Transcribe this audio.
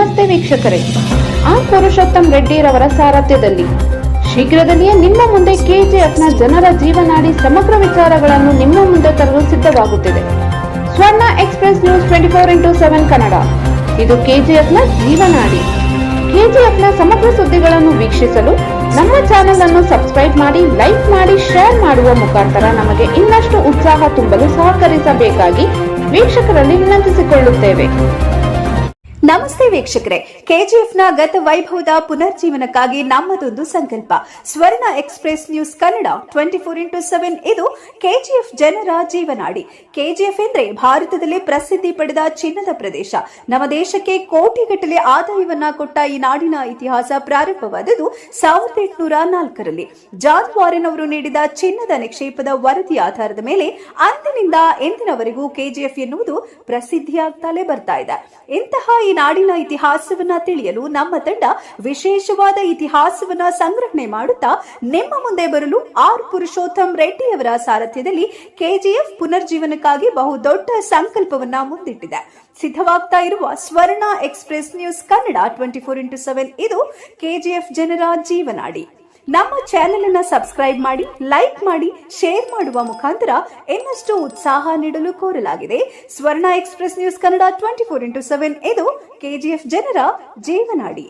ವೀಕ್ಷಕರೇ. ಆರ್ ಪುರುಷೋತ್ತಮ್ ರೆಡ್ಡಿರವರ ಸಾರಥ್ಯದಲ್ಲಿ ಶೀಘ್ರದಲ್ಲಿಯೇ ನಿಮ್ಮ ಮುಂದೆ ಕೆಜಿಎಫ್ನ ಜನರ ಜೀವನಾಡಿ ಸಮಗ್ರ ವಿಚಾರಗಳನ್ನು ನಿಮ್ಮ ಮುಂದೆ ತರಲು ಸಿದ್ಧವಾಗುತ್ತಿದೆ. Swarna express news twenty four into seven Kannada. ಇದು ಕೆಜಿಎಫ್ನ ಜೀವನಾಡಿ. ಕೆಜಿಎಫ್ನ ಸಮಗ್ರ ಸುದ್ದಿಗಳನ್ನು ವೀಕ್ಷಿಸಲು ನಮ್ಮ ಚಾನೆಲ್ ಅನ್ನು ಸಬ್ಸ್ಕ್ರೈಬ್ ಮಾಡಿ, ಲೈಕ್ ಮಾಡಿ, ಶೇರ್ ಮಾಡುವ ಮುಖಾಂತರ ನಮಗೆ ಇನ್ನಷ್ಟು ಉತ್ಸಾಹ ತುಂಬಲು ಸಹಕರಿಸಬೇಕಾಗಿ ವೀಕ್ಷಕರಲ್ಲಿ ವಿನಂತಿಸಿಕೊಳ್ಳುತ್ತೇವೆ. ನಮಸ್ತೆ ವೀಕ್ಷಕರೇ. ಕೆಜಿಎಫ್ನ ಗತ ವೈಭವದ ಪುನರ್ಜೀವನಕ್ಕಾಗಿ ನಮ್ಮದೊಂದು ಸಂಕಲ್ಪ. Swarna express news Kannada twenty four into seven ಇದು ಕೆಜಿಎಫ್ ಜನರ ಜೀವನಾಡಿ. ಕೆಜಿಎಫ್ ಎಂದ್ರೆ ಭಾರತದಲ್ಲಿ ಪ್ರಸಿದ್ಧಿ ಪಡೆದ ಚಿನ್ನದ ಪ್ರದೇಶ. ನಮ್ಮ ದೇಶಕ್ಕೆ ಕೋಟಿಗಟ್ಟಲೆ ಆದಾಯವನ್ನ ಕೊಟ್ಟ ಈ ನಾಡಿನ ಇತಿಹಾಸ ಪ್ರಾರಂಭವಾದದ್ದು ಸಾವಿರದ ಎಂಟುನೂರ ನಾಲ್ಕರಲ್ಲಿ. ಜಾನ್ ವಾರೆನ್ ಅವರು ನೀಡಿದ ಚಿನ್ನದ ನಿಕ್ಷೇಪದ ವರದಿ ಆಧಾರದ ಮೇಲೆ ಅಂದಿನಿಂದ ಎಂದಿನವರೆಗೂ ಕೆಜಿಎಫ್ ಎನ್ನುವುದು ಪ್ರಸಿದ್ಧಿಯಾಗ್ತಲೇ ಬರ್ತಾ ಇದೆ. ಇಂತಹ ನಾಡಿನ ಇತಿಹಾಸವನ್ನ ತಿಳಿಯಲು ನಮ್ಮ ತಂಡ ವಿಶೇಷವಾದ ಇತಿಹಾಸವನ್ನ ಸಂಗ್ರಹಣೆ ಮಾಡುತ್ತಾ ನಿಮ್ಮ ಮುಂದೆ ಬರಲು ಆರ್ ಪುರುಷೋತ್ತಮ್ ರೆಡ್ಡಿಯವರ ಸಾರಥ್ಯದಲ್ಲಿ ಕೆಜಿಎಫ್ ಪುನರ್ಜೀವನಕ್ಕಾಗಿ ಬಹುದೊಡ್ಡ ಸಂಕಲ್ಪವನ್ನ ಮುಂದಿಟ್ಟಿದೆ. ಸಿದ್ಧವಾಗ್ತಾ ಇರುವ Swarna express news Kannada twenty four into seven, ಇದು ಕೆಜಿಎಫ್ ಜನರ ಜೀವನಾಡಿ. ನಮ್ಮ ಚಾನೆಲ್ ಅನ್ನ ಸಬ್ಸ್ಕ್ರೈಬ್ ಮಾಡಿ ಲೈಕ್ ಮಾಡಿ ಶೇರ್ ಮಾಡುವ ಮುಖಾಂತರ ಇನ್ನಷ್ಟು ಉತ್ಸಾಹ ನೀಡಲು ಕೋರಲಾಗಿದೆ. Swarna express news Kannada twenty four into seven ಇದು ಕೆಜಿಎಫ್ ಜನರ ಜೀವನಾಡಿ.